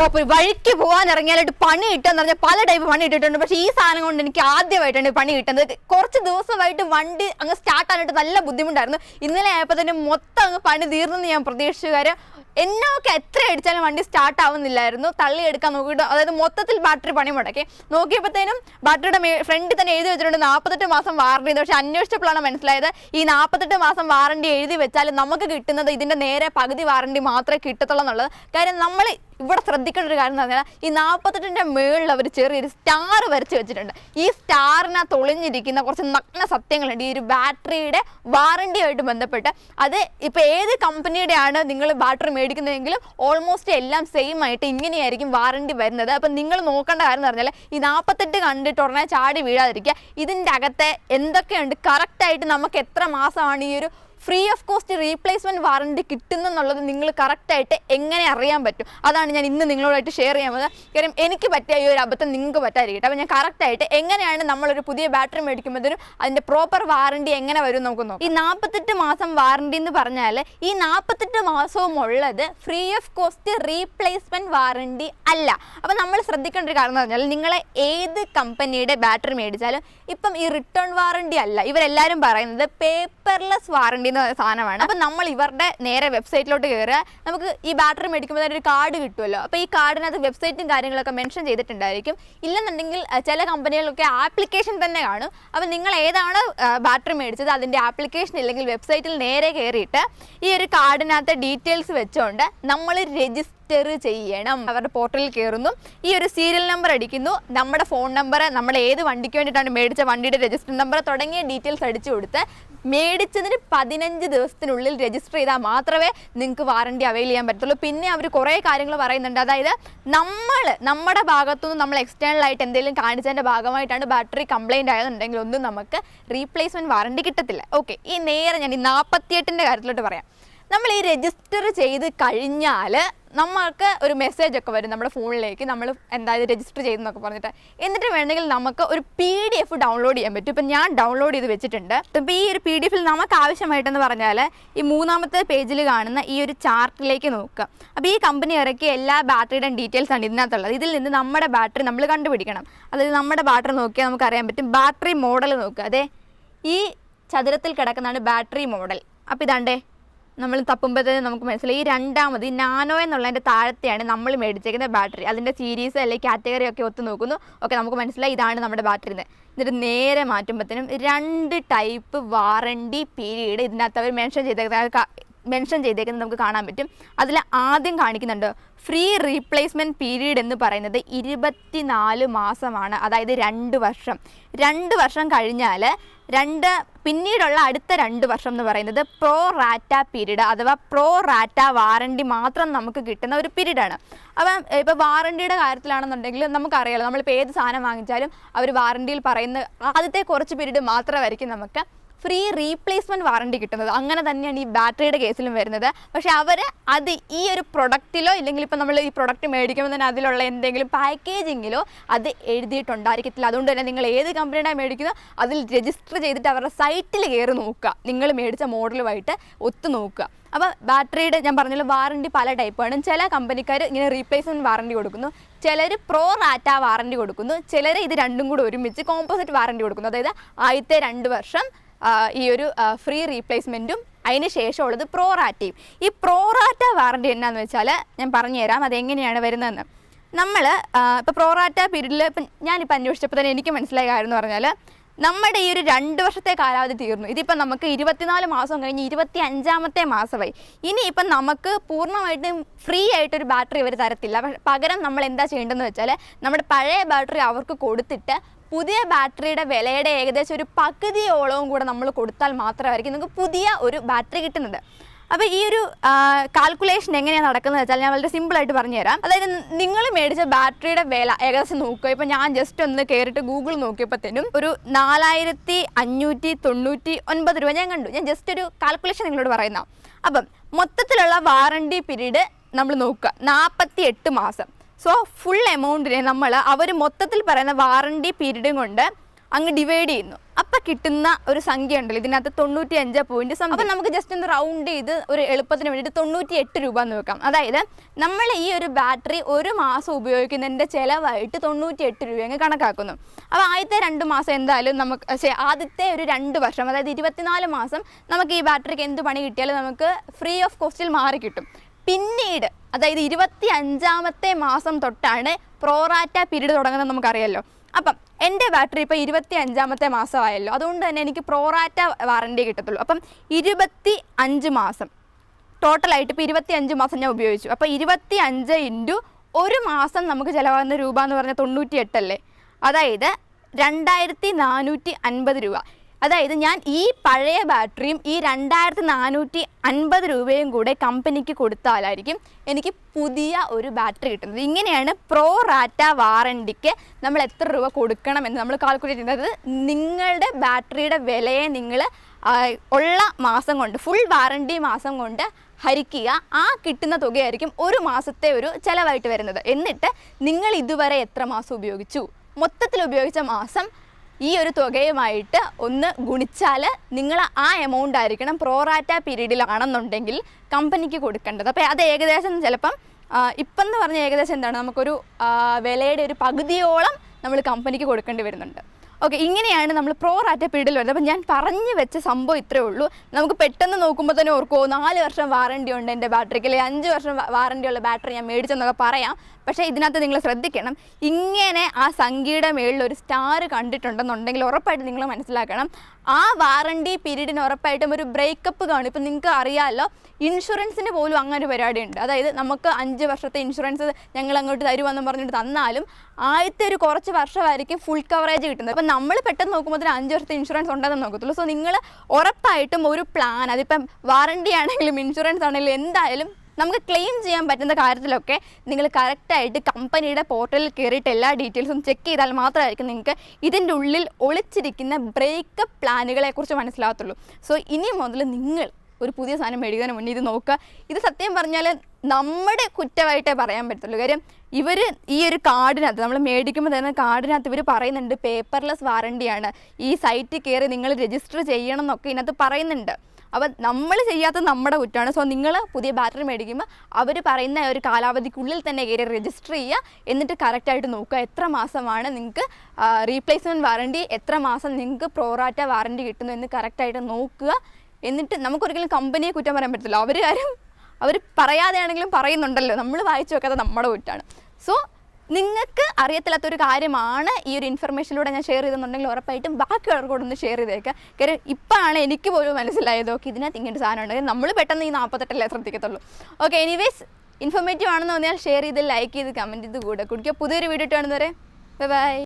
കോപ്പ് വഴിക്ക് പോകാൻ ഇറങ്ങിയാലായിട്ട് പണി കിട്ടുമെന്ന് പറഞ്ഞാൽ പല ടൈപ്പ് പണി ഇട്ടിട്ടുണ്ട്. പക്ഷേ ഈ സാധനം കൊണ്ട് എനിക്ക് ആദ്യമായിട്ടാണ് പണി കിട്ടുന്നത്. കുറച്ച് ദിവസമായിട്ട് വണ്ടി അങ്ങ് സ്റ്റാർട്ട് ആയിട്ട് നല്ല ബുദ്ധിമുട്ടായിരുന്നു. ഇന്നലെ ആയപ്പോൾ തന്നെ മൊത്തം അങ്ങ് പണി തീർന്നെന്ന് ഞാൻ പ്രതീക്ഷിച്ചു കാര്യം എന്നൊക്കെ എത്ര അടിച്ചാലും വണ്ടി സ്റ്റാർട്ട് ആവുന്നില്ലായിരുന്നു. തള്ളി എടുക്കാൻ നോക്കിയിട്ട് അതായത് മൊത്തത്തിൽ ബാറ്ററി പണി മുടക്കി. നോക്കിയപ്പോഴത്തേനും ബാറ്ററിയുടെ ഫ്രണ്ടിൽ തന്നെ എഴുതി വെച്ചിട്ടുണ്ട്. നാൽപ്പത്തെട്ട് മാസം വാറണ്ടി പക്ഷെ അന്വേഷിച്ചപ്പോഴാണ് മനസ്സിലായത് ഈ നാൽപ്പത്തെട്ട് മാസം വാറണ്ടി എഴുതി വെച്ചാൽ നമുക്ക് കിട്ടുന്നത് ഇതിന്റെ നേരെ പകുതി വാറണ്ടി മാത്രമേ കിട്ടത്തുള്ളൂ എന്നുള്ളത്. കാര്യം നമ്മൾ ഇവിടെ ശ്രദ്ധിക്കേണ്ട ഒരു കാര്യം എന്ന് പറഞ്ഞാൽ ഈ നാൽപ്പത്തെട്ടിന്റെ മുകളിൽ അവർ ചെറിയൊരു സ്റ്റാർ വരച്ച് വെച്ചിട്ടുണ്ട്. ഈ സ്റ്റാറിനകത്ത് ഒളിഞ്ഞിരിക്കുന്ന കുറച്ച് നഗ്ന സത്യങ്ങളുണ്ട്. ഈ ഒരു ബാറ്ററിയുടെ വാറണ്ടിയുമായിട്ട് ബന്ധപ്പെട്ട് അത് ഇപ്പോൾ ഏത് കമ്പനിയുടെയാണ് നിങ്ങൾ ബാറ്ററി മേടിക്കുന്നതെങ്കിലും ഓൾമോസ്റ്റ് എല്ലാം സെയിം ആയിട്ട് ഇങ്ങനെയായിരിക്കും വാറണ്ടി വരുന്നത്. അപ്പം നിങ്ങൾ നോക്കേണ്ട കാര്യം എന്ന് പറഞ്ഞാൽ ഈ നാൽപ്പത്തെട്ട് കണ്ടിട്ട് ഉടനെ ചാടി വീഴാതിരിക്കുക. ഇതിന്റെ അകത്തെ എന്തൊക്കെയുണ്ട്? കറക്റ്റായിട്ട് നമുക്ക് എത്ര മാസമാണ് ഈ ഒരു free of cost replacement warranty കിട്ടുന്നെന്നുള്ളത് നിങ്ങൾ കറക്റ്റായിട്ട് എങ്ങനെ അറിയാൻ പറ്റും? അതാണ് ഞാൻ ഇന്ന് നിങ്ങളോടായിട്ട് ഷെയർ ചെയ്യാൻ പോകുന്നത്. കാര്യം എനിക്ക് പറ്റിയ ഈ ഒരു അബദ്ധം നിങ്ങൾക്ക് പറ്റാതിരിക്കട്ടെ. അപ്പോൾ ഞാൻ കറക്റ്റായിട്ട് എങ്ങനെയാണ് നമ്മളൊരു പുതിയ ബാറ്ററി മേടിക്കുമ്പോഴത്തേനും അതിന്റെ പ്രോപ്പർ വാറണ്ടി എങ്ങനെ വരും നമുക്ക് നോക്കാം. ഈ നാൽപ്പത്തെട്ട് മാസം വാറണ്ടി എന്ന് പറഞ്ഞാൽ ഈ നാൽപ്പത്തെട്ട് മാസവും ഉള്ളത് free of cost replacement warranty അല്ല. അപ്പോൾ നമ്മൾ ശ്രദ്ധിക്കേണ്ട ഒരു കാരണം എന്ന് പറഞ്ഞാൽ നിങ്ങളെ ഏത് കമ്പനിയുടെ ബാറ്ററി മേടിച്ചാലും ഇപ്പം ഈ റിട്ടേൺ വാറണ്ടി അല്ല. ഇവരെല്ലാവരും പറയുന്നത് പേപ്പർലെസ് വാറണ്ടി പറയുന്ന സാധനമാണ്. അപ്പം നമ്മൾ ഇവരുടെ നേരെ വെബ്സൈറ്റിലോട്ട് കയറുക നമുക്ക് ഈ ബാറ്ററി മേടിക്കുമ്പോൾ തന്നെ ഒരു കാർഡ് കിട്ടുമല്ലോ. അപ്പോൾ ഈ കാർഡിനകത്ത് വെബ്സൈറ്റും കാര്യങ്ങളൊക്കെ മെൻഷൻ ചെയ്തിട്ടുണ്ടായിരിക്കും. ഇല്ലെന്നുണ്ടെങ്കിൽ ചില കമ്പനികളൊക്കെ ആപ്ലിക്കേഷൻ തന്നെ കാണും. അപ്പം നിങ്ങൾ ഏതാണ് ബാറ്ററി മേടിച്ചത്? അതിന്റെ ആപ്ലിക്കേഷൻ ഇല്ലെങ്കിൽ വെബ്സൈറ്റിൽ നേരെ കയറിയിട്ട് ഈ ഒരു കാർഡിനകത്തെ ഡീറ്റെയിൽസ് വെച്ചുകൊണ്ട് നമ്മൾ രജിസ്റ്റർ ചെയ്യണം. അവരുടെ പോർട്ടലിൽ കയറുന്നു ഈ ഒരു സീരിയൽ നമ്പർ അടിക്കുന്നു. നമ്മുടെ ഫോൺ നമ്പർ നമ്മൾ ഏത് വണ്ടിക്ക് വേണ്ടിയിട്ടാണ് മേടിച്ച വണ്ടിയുടെ രജിസ്റ്റർ നമ്പർ തുടങ്ങിയ ഡീറ്റെയിൽസ് അടിച്ചു കൊടുത്ത് മേടിച്ചതിന് പതിനഞ്ച് ദിവസത്തിനുള്ളിൽ രജിസ്റ്റർ ചെയ്താൽ മാത്രമേ നിങ്ങൾക്ക് വാറണ്ടി അവൈൽ ചെയ്യാൻ പറ്റത്തുള്ളൂ. പിന്നെ അവർ കുറേ കാര്യങ്ങൾ പറയുന്നുണ്ട്. അതായത് നമ്മൾ നമ്മുടെ ഭാഗത്തുനിന്ന് നമ്മൾ എക്സ്റ്റേണൽ ആയിട്ട് എന്തെങ്കിലും കാണിച്ചതിന്റെ ഭാഗമായിട്ടാണ് ബാറ്ററി കംപ്ലൈന്റ് ആയതെന്നുണ്ടെങ്കിൽ ഒന്നും നമുക്ക് റീപ്ലേസ്മെന്റ് വാറണ്ടി കിട്ടത്തില്ല. ഓക്കെ ഈ നേരെ ഞാൻ ഈ നാൽപ്പത്തിയെട്ടിന്റെ കാര്യത്തിലോട്ട് പറയാം. നമ്മൾ ഈ രജിസ്റ്റർ ചെയ്ത് കഴിഞ്ഞാൽ നമ്മൾക്ക് ഒരു മെസ്സേജ് ഒക്കെ വരും നമ്മുടെ ഫോണിലേക്ക് നമ്മൾ എന്തായാലും രജിസ്റ്റർ ചെയ്തെന്നൊക്കെ പറഞ്ഞിട്ട്. എന്നിട്ട് വേണമെങ്കിൽ നമുക്ക് ഒരു പി ഡി എഫ് ഡൗൺലോഡ് ചെയ്യാൻ പറ്റും. ഇപ്പം ഞാൻ ഡൗൺലോഡ് ചെയ്ത് വെച്ചിട്ടുണ്ട്. ഇപ്പം ഈ ഒരു പി ഡി എഫിൽ നമുക്ക് ആവശ്യമായിട്ടെന്ന് പറഞ്ഞാൽ ഈ മൂന്നാമത്തെ പേജിൽ കാണുന്ന ഈ ഒരു ചാർട്ടിലേക്ക് നോക്കുക. അപ്പോൾ ഈ കമ്പനി ഇറക്കിയ എല്ലാ ബാറ്ററിയുടെയും ഡീറ്റെയിൽസ് ആണ് ഇതിനകത്തുള്ളത്. ഇതിൽ നിന്ന് നമ്മുടെ ബാറ്ററി നമ്മൾ കണ്ടുപിടിക്കണം. അതായത് നമ്മുടെ ബാറ്ററി നോക്കിയാൽ നമുക്ക് അറിയാൻ പറ്റും. ബാറ്ററി മോഡൽ നോക്കുക. അതെ? ഈ ചതുരത്തിൽ കിടക്കുന്നതാണ് ബാറ്ററി മോഡൽ അപ്പോൾ ഇതാണ്ടേ? നമ്മൾ തപ്പുമ്പോഴത്തേനും നമുക്ക് മനസ്സിലായി. ഈ രണ്ടാമത് ഈ നാനോ എന്നുള്ളതിന്റെ താഴത്തെയാണ് നമ്മൾ മേടിച്ചേക്കുന്ന ബാറ്ററി. അതിന്റെ സീരീസ് അല്ലെങ്കിൽ കാറ്റഗറി ഒക്കെ ഒത്തു നോക്കുന്നു. ഓക്കെ നമുക്ക് മനസ്സിലായി ഇതാണ് നമ്മുടെ ബാറ്ററി എന്ന്. എന്നിട്ട് നേരെ മാറ്റുമ്പോഴത്തേനും രണ്ട് ടൈപ്പ് വാറണ്ടി പീരീഡ് ഇതിനകത്ത് അവർ മെൻഷൻ ചെയ്തേക്കുന്ന മെൻഷൻ ചെയ്തേക്കുന്നത് നമുക്ക് കാണാൻ പറ്റും. അതിൽ ആദ്യം കാണിക്കുന്നുണ്ട് ഫ്രീ റീപ്ലേസ്മെന്റ് പീരീഡ് എന്ന് പറയുന്നത് ഇരുപത്തിനാല് മാസമാണ് അതായത് രണ്ട് വർഷം. രണ്ട് വർഷം കഴിഞ്ഞാൽ രണ്ട് പിന്നീടുള്ള അടുത്ത രണ്ട് വർഷം എന്ന് പറയുന്നത് പ്രോ റാറ്റ പീരീഡ് അഥവാ പ്രോ റാറ്റ വാറണ്ടി മാത്രം നമുക്ക് കിട്ടുന്ന ഒരു പീരീഡാണ് അപ്പം ഇപ്പോൾ വാറണ്ടിയുടെ കാര്യത്തിലാണെന്നുണ്ടെങ്കിൽ നമുക്കറിയാലോ നമ്മളിപ്പോൾ ഏത് സാധനം വാങ്ങിച്ചാലും അവർ വാറണ്ടിയിൽ പറയുന്ന ആദ്യത്തെ കുറച്ച് പീരീഡ് മാത്രമായിരിക്കും നമുക്ക് ഫ്രീ റീപ്ലേസ്മെന്റ് വാറണ്ടി കിട്ടുന്നത്. അങ്ങനെ തന്നെയാണ് ഈ ബാറ്ററിയുടെ കേസിലും വരുന്നത്. പക്ഷേ അവർ അത് ഈ ഒരു പ്രൊഡക്റ്റിലോ ഇല്ലെങ്കിൽ ഇപ്പോൾ നമ്മൾ ഈ പ്രൊഡക്റ്റ് മേടിക്കുമ്പോൾ തന്നെ അതിലുള്ള എന്തെങ്കിലും പാക്കേജിങ്ങിലോ അത് എഴുതിയിട്ടുണ്ടായിരിക്കത്തില്ല. അതുകൊണ്ട് തന്നെ നിങ്ങൾ ഏത് കമ്പനിയുടെ മേടിക്കുന്നോ അതിൽ രജിസ്റ്റർ ചെയ്തിട്ട് അവരുടെ സൈറ്റിൽ കയറി നോക്കുക. നിങ്ങൾ മേടിച്ച മോഡലുമായിട്ട് ഒത്തു നോക്കുക. അപ്പോൾ ബാറ്ററിയുടെ ഞാൻ പറഞ്ഞല്ലോ വാറണ്ടി പല ടൈപ്പാണ് ചില കമ്പനിക്കാർ ഇങ്ങനെ റീപ്ലേസ്മെന്റ് വാറണ്ടി കൊടുക്കുന്നു. ചിലർ പ്രോ റാറ്റ വാറണ്ടി കൊടുക്കുന്നു. ചിലർ ഇത് രണ്ടും കൂടി ഒരുമിച്ച് കോമ്പോസിറ്റ് വാറണ്ടി കൊടുക്കുന്നു. അതായത് ആദ്യത്തെ രണ്ട് വർഷം ഈ ഒരു ഫ്രീ റീപ്ലേസ്മെന്റും അതിന് ശേഷമുള്ളത് പ്രോറാറ്റയും ഈ പ്രോറാറ്റ വാറണ്ടി എന്നാന്ന് വെച്ചാൽ ഞാൻ പറഞ്ഞുതരാം അതെങ്ങനെയാണ് വരുന്നതെന്ന്. നമ്മൾ ഇപ്പോൾ പ്രോറാറ്റ പീരീഡിൽ ഇപ്പം ഞാനിപ്പോൾ അന്വേഷിച്ചപ്പോൾ തന്നെ എനിക്ക് മനസ്സിലായ കാര്യം എന്ന് പറഞ്ഞാൽ നമ്മുടെ ഈ ഒരു രണ്ട് വർഷത്തെ കാലാവധി തീർന്നു. ഇതിപ്പോൾ നമുക്ക് ഇരുപത്തിനാല് മാസം കഴിഞ്ഞ് ഇരുപത്തി അഞ്ചാമത്തെ മാസമായി. ഇനി ഇപ്പം നമുക്ക് പൂർണമായിട്ടും ഫ്രീ ആയിട്ടൊരു ബാറ്ററി അവർ തരത്തില്ല. പകരം നമ്മൾ എന്താ ചെയ്യേണ്ടതെന്ന് വെച്ചാൽ നമ്മുടെ പഴയ ബാറ്ററി അവർക്ക് കൊടുത്തിട്ട് പുതിയ ബാറ്ററിയുടെ വിലയുടെ ഏകദേശം ഒരു പകുതിയോളവും കൂടെ നമ്മൾ കൊടുത്താൽ മാത്രമായിരിക്കും നിങ്ങൾക്ക് പുതിയ ഒരു ബാറ്ററി കിട്ടുന്നത്. അപ്പോൾ ഈ ഒരു കാൽക്കുലേഷൻ എങ്ങനെയാണ് നടക്കുന്നത് വെച്ചാൽ ഞാൻ വളരെ സിമ്പിളായിട്ട് പറഞ്ഞുതരാം. അതായത് നിങ്ങൾ മേടിച്ച ബാറ്ററിയുടെ വില ഏകദേശം നോക്കുക. ഇപ്പൊ ഞാൻ ജസ്റ്റ് ഒന്ന് കയറിയിട്ട് ഗൂഗിൾ നോക്കിയപ്പോഴത്തേനും ഒരു നാലായിരത്തി അഞ്ഞൂറ്റി തൊണ്ണൂറ്റി ഒൻപത് രൂപ ഞാൻ കണ്ടു. ഞാൻ ജസ്റ്റ് ഒരു കാൽക്കുലേഷൻ നിങ്ങളോട് പറയുന്ന അപ്പം മൊത്തത്തിലുള്ള വാറണ്ടി പീരീഡ് നമ്മൾ നോക്കുക. നാൽപ്പത്തി എട്ട് മാസം സോ ഫുൾ എമൗണ്ടിനെ നമ്മൾ അവർ മൊത്തത്തിൽ പറയുന്ന വാറണ്ടി പീരീഡും കൊണ്ട് അങ്ങ് ഡിവൈഡ് ചെയ്യുന്നു. അപ്പം കിട്ടുന്ന ഒരു സംഖ്യ ഉണ്ടല്ലോ ഇതിനകത്ത് തൊണ്ണൂറ്റി അഞ്ച് പോയിന്റ് അപ്പം നമുക്ക് ജസ്റ്റ് ഒന്ന് റൗണ്ട് ചെയ്ത് ഒരു എളുപ്പത്തിന് വേണ്ടി തൊണ്ണൂറ്റി എട്ട് രൂപ എന്ന് വെക്കാം. അതായത് നമ്മൾ ഈ ഒരു ബാറ്ററി ഒരു മാസം ഉപയോഗിക്കുന്നതിന്റെ ചിലവായിട്ട് തൊണ്ണൂറ്റി എട്ട് രൂപ അങ്ങ് കണക്കാക്കുന്നു. അപ്പോൾ ആദ്യത്തെ രണ്ട് മാസം എന്തായാലും നമുക്ക് ആദ്യത്തെ ഒരു രണ്ട് വർഷം അതായത് ഇരുപത്തിനാല് മാസം നമുക്ക് ഈ ബാറ്ററിക്ക് എന്ത് പണി കിട്ടിയാലും നമുക്ക് ഫ്രീ ഓഫ് കോസ്റ്റിൽ മാറി കിട്ടും. പിന്നീട് അതായത് ഇരുപത്തി അഞ്ചാമത്തെ മാസം തൊട്ടാണ് പ്രോറാറ്റ പീരീഡ് തുടങ്ങുന്നത് നമുക്കറിയാലോ. അപ്പം എന്റെ ബാറ്ററി ഇപ്പോൾ ഇരുപത്തി അഞ്ചാമത്തെ മാസമായല്ലോ. അതുകൊണ്ട് തന്നെ എനിക്ക് പ്രോറാറ്റ വാറണ്ടി കിട്ടത്തുള്ളൂ. അപ്പം ഇരുപത്തി അഞ്ച് മാസം. ടോട്ടലായിട്ട് ഇപ്പോൾ ഇരുപത്തി അഞ്ച് മാസം ഞാൻ ഉപയോഗിച്ചു. അപ്പോൾ ഇരുപത്തി അഞ്ച് ഇന്റു ഒരു മാസം നമുക്ക് ചിലവാകുന്ന രൂപ എന്ന് പറഞ്ഞാൽ തൊണ്ണൂറ്റി എട്ടല്ലേ അതായത് രണ്ടായിരത്തി നാനൂറ്റി അൻപത് രൂപ. അതായത് ഞാൻ ഈ പഴയ ബാറ്ററിയും ഈ രണ്ടായിരത്തി നാനൂറ്റി അൻപത് രൂപയും കൂടെ കമ്പനിക്ക് കൊടുത്താലായിരിക്കും എനിക്ക് പുതിയ ഒരു ബാറ്ററി കിട്ടുന്നത്. ഇങ്ങനെയാണ് പ്രോ റാറ്റ വാറണ്ടിക്ക് നമ്മൾ എത്ര രൂപ കൊടുക്കണം എന്ന് നമ്മൾ കാൽക്കുലേറ്റ് ചെയ്യുന്നത്. നിങ്ങളുടെ ബാറ്ററിയുടെ വിലയെ നിങ്ങൾ ഉള്ള മാസം കൊണ്ട് ഫുൾ വാറണ്ടി മാസം കൊണ്ട് ഹരിക്കുക. ആ കിട്ടുന്ന തുകയായിരിക്കും ഒരു മാസത്തെ ഒരു ചിലവായിട്ട് വരുന്നത്. എന്നിട്ട് നിങ്ങൾ ഇതുവരെ എത്ര മാസം ഉപയോഗിച്ചു? മൊത്തത്തിൽ ഉപയോഗിച്ച മാസം ഈ ഒരു തുകയുമായിട്ട് ഒന്ന് ഗുണിച്ചാൽ നിങ്ങൾ ആ എമൗണ്ട് ആയിരിക്കണം പ്രോറാറ്റ പീരീഡിലാണെന്നുണ്ടെങ്കിൽ കമ്പനിക്ക് കൊടുക്കേണ്ടത്. അപ്പോൾ അത് ഏകദേശം ചിലപ്പം ഇപ്പം എന്ന് പറഞ്ഞ ഏകദേശം എന്താണ്? നമുക്കൊരു വിലയുടെ ഒരു പകുതിയോളം നമ്മൾ കമ്പനിക്ക് കൊടുക്കേണ്ടി വരുന്നുണ്ട്. ഓക്കെ ഇങ്ങനെയാണ് നമ്മൾ പ്രോ റാറ്റ പീരീഡിൽ വരുന്നത്. അപ്പം ഞാൻ പറഞ്ഞു വെച്ച സംഭവം ഇത്രേ ഉള്ളൂ. നമുക്ക് പെട്ടെന്ന് നോക്കുമ്പോൾ തന്നെ ഓർക്കുമോ നാല് വർഷം വാറണ്ടി ഉണ്ട് എന്റെ ബാറ്ററിക്ക് അല്ലെങ്കിൽ അഞ്ച് വർഷം വാറണ്ടി ഉള്ള ബാറ്ററി ഞാൻ മേടിച്ചെന്നൊക്കെ പറയാം. പക്ഷേ ഇതിനകത്ത് നിങ്ങൾ ശ്രദ്ധിക്കണം. ഇങ്ങനെ ആ സംഖ്യയുടെ മേളിൽ ഒരു സ്റ്റാർ കണ്ടിട്ടുണ്ടെന്നുണ്ടെങ്കിൽ ഉറപ്പായിട്ട് നിങ്ങൾ മനസ്സിലാക്കണം. ആ വാറണ്ടി പീരീഡിന് ഉറപ്പായിട്ടും ഒരു ബ്രേക്കപ്പ് കാണും. ഇപ്പം നിങ്ങൾക്ക് അറിയാമല്ലോ ഇൻഷുറൻസിന് പോലും അങ്ങനെ ഒരു പരിപാടിയുണ്ട്. അതായത് നമുക്ക് അഞ്ച് വർഷത്തെ ഇൻഷുറൻസ് ഞങ്ങൾ അങ്ങോട്ട് തരുമെന്ന് പറഞ്ഞിട്ട് തന്നാലും ആദ്യത്തെ ഒരു കുറച്ച് വർഷമായിരിക്കും ഫുൾ കവറേജ് കിട്ടുന്നത്. അപ്പം നമ്മൾ പെട്ടെന്ന് നോക്കുമ്പോൾ തന്നെ അഞ്ച് വർഷത്തെ ഇൻഷുറൻസ് ഉണ്ടെന്ന് നോക്കത്തുള്ളൂ. സോ നിങ്ങൾ ഉറപ്പായിട്ടും ഒരു പ്ലാൻ അതിപ്പം വാറണ്ടി ആണെങ്കിലും ഇൻഷുറൻസ് ആണെങ്കിലും എന്തായാലും നമുക്ക് ക്ലെയിം ചെയ്യാൻ പറ്റുന്ന കാര്യത്തിലൊക്കെ നിങ്ങൾ കറക്റ്റായിട്ട് കമ്പനിയുടെ പോർട്ടലിൽ കയറിയിട്ട് എല്ലാ ഡീറ്റെയിൽസും ചെക്ക് ചെയ്താൽ മാത്രമായിരിക്കും നിങ്ങൾക്ക് ഇതിന്റെ ഉള്ളിൽ ഒളിച്ചിരിക്കുന്ന ബ്രേക്കപ്പ് പ്ലാനുകളെക്കുറിച്ച് മനസ്സിലാകത്തുള്ളൂ. സോ ഇനി മുതൽ നിങ്ങൾ ഒരു പുതിയ സാധനം മേടിക്കുന്നതിന് മുന്നേ ഇത് നോക്കുക. ഇത് സത്യം പറഞ്ഞാൽ നമ്മുടെ കുറ്റമായിട്ടേ പറയാൻ പറ്റത്തുള്ളൂ. കാര്യം ഇവർ ഈ ഒരു കാർഡിനകത്ത് നമ്മൾ മേടിക്കുമ്പോൾ തന്നെ കാർഡിനകത്ത് ഇവർ പറയുന്നുണ്ട് പേപ്പർലെസ് വാറണ്ടിയാണ്. ഈ സൈറ്റിൽ കയറി നിങ്ങൾ രജിസ്റ്റർ ചെയ്യണം എന്നൊക്കെ ഇതിനകത്ത് പറയുന്നുണ്ട്. അപ്പം നമ്മൾ ചെയ്യാത്ത നമ്മുടെ കുറ്റമാണ്. സോ നിങ്ങൾ പുതിയ ബാറ്ററി മേടിക്കുമ്പോൾ അവർ പറയുന്ന ഒരു കാലാവധിക്കുള്ളിൽ തന്നെ കയറി രജിസ്റ്റർ ചെയ്യുക. എന്നിട്ട് കറക്റ്റായിട്ട് നോക്കുക എത്ര മാസമാണ് നിങ്ങൾക്ക് റീപ്ലേസ്മെന്റ് വാറണ്ടി എത്ര മാസം നിങ്ങൾക്ക് പ്രോറാറ്റ വാറണ്ടി കിട്ടുന്നു എന്ന് കറക്റ്റായിട്ട് നോക്കുക. എന്നിട്ട് നമുക്കൊരിക്കലും കമ്പനിയെ കുറ്റം പറയാൻ പറ്റില്ല അവർ കാര്യം അവർ പറയാതെയാണെങ്കിലും പറയുന്നുണ്ടല്ലോ. നമ്മൾ വായിച്ചു വെക്കാതെ നമ്മുടെ കുറ്റാണ്. സോ നിങ്ങൾക്ക് അറിയത്തില്ലാത്തൊരു കാര്യമാണ് ഈ ഒരു ഇൻഫർമേഷനിലൂടെ ഞാൻ ഷെയർ ചെയ്തെന്നുണ്ടെങ്കിൽ ഉറപ്പായിട്ടും ബാക്കിയുള്ളവർക്കൂടെ ഒന്ന് ഷെയർ ചെയ്തേക്കുക കാര്യം ഇപ്പോഴാണ് എനിക്ക് പോലും മനസ്സിലായത് ഓക്കെ ഇതിനകത്ത് ഇങ്ങനത്തെ സാധനം ഉണ്ട്. നമ്മൾ പെട്ടെന്ന് ഈ നാൽപ്പത്തെട്ടല്ലേ ശ്രദ്ധിക്കത്തുള്ളൂ. ഓക്കെ എനിവേസ് ഇൻഫോർമേറ്റീവ് ആണെന്ന് തോന്നിയാൽ ഷെയർ ചെയ്ത് ലൈക്ക് ചെയ്ത് കമന്റ് ചെയ്ത് കൂടെ കുടിക്കുക. പുതിയൊരു വീഡിയോ ഇട്ടാണെന്ന് വരെ ബൈ